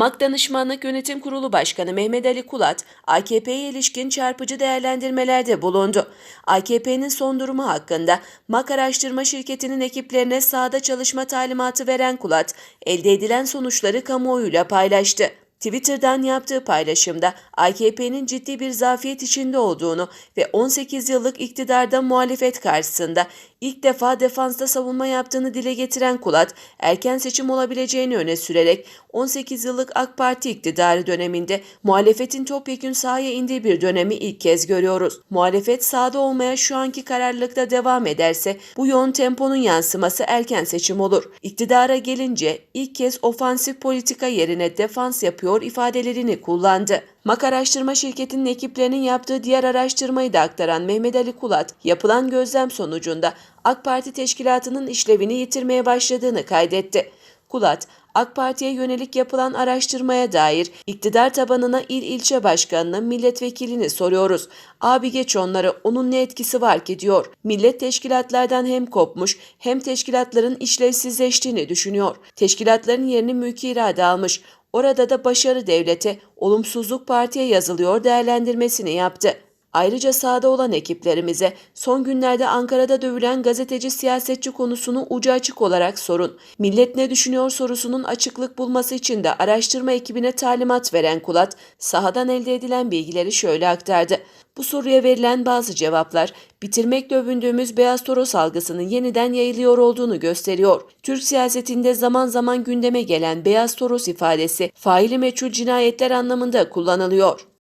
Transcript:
MAK Danışmanlık Yönetim Kurulu Başkanı Mehmet Ali Kulat, AKP'ye ilişkin çarpıcı değerlendirmelerde bulundu. AKP'nin son durumu hakkında MAK Araştırma Şirketi'nin ekiplerine sahada çalışma talimatı veren Kulat, elde edilen sonuçları kamuoyuyla paylaştı. Twitter'dan yaptığı paylaşımda AKP'nin ciddi bir zafiyet içinde olduğunu ve 18 yıllık iktidarda muhalefet karşısında ilk defa defansta savunma yaptığını dile getiren Kulat, erken seçim olabileceğini öne sürerek 18 yıllık AK Parti iktidarı döneminde muhalefetin topyekün sahaya indiği bir dönemi ilk kez görüyoruz. Muhalefet sahada olmaya şu anki kararlılıkta devam ederse bu yoğun temponun yansıması erken seçim olur. İktidara gelince ilk kez ofansif politika yerine defans yapıyor ifadelerini kullandı. MAK Araştırma Şirketi'nin ekiplerinin yaptığı diğer araştırmayı da aktaran Mehmet Ali Kulat, yapılan gözlem sonucunda AK Parti teşkilatının işlevini yitirmeye başladığını kaydetti. Kulat, AK Parti'ye yönelik yapılan araştırmaya dair iktidar tabanına il ilçe başkanına milletvekilini soruyoruz. Abi geç onları onun ne etkisi var ki diyor. Millet teşkilatlardan hem kopmuş hem teşkilatların işlevsizleştiğini düşünüyor. Teşkilatların yerini mülki irade almış. Orada da başarı devlete, olumsuzluk partiye yazılıyor değerlendirmesini yaptı. Ayrıca sahada olan ekiplerimize son günlerde Ankara'da dövülen gazeteci siyasetçi konusunu ucu açık olarak sorun. Millet ne düşünüyor sorusunun açıklık bulması için de araştırma ekibine talimat veren Kulat, sahadan elde edilen bilgileri şöyle aktardı. Bu soruya verilen bazı cevaplar bitirmekle övündüğümüz beyaz toros algısının yeniden yayılıyor olduğunu gösteriyor. Türk siyasetinde zaman zaman gündeme gelen beyaz toros ifadesi faili meçhul cinayetler anlamında kullanılıyor.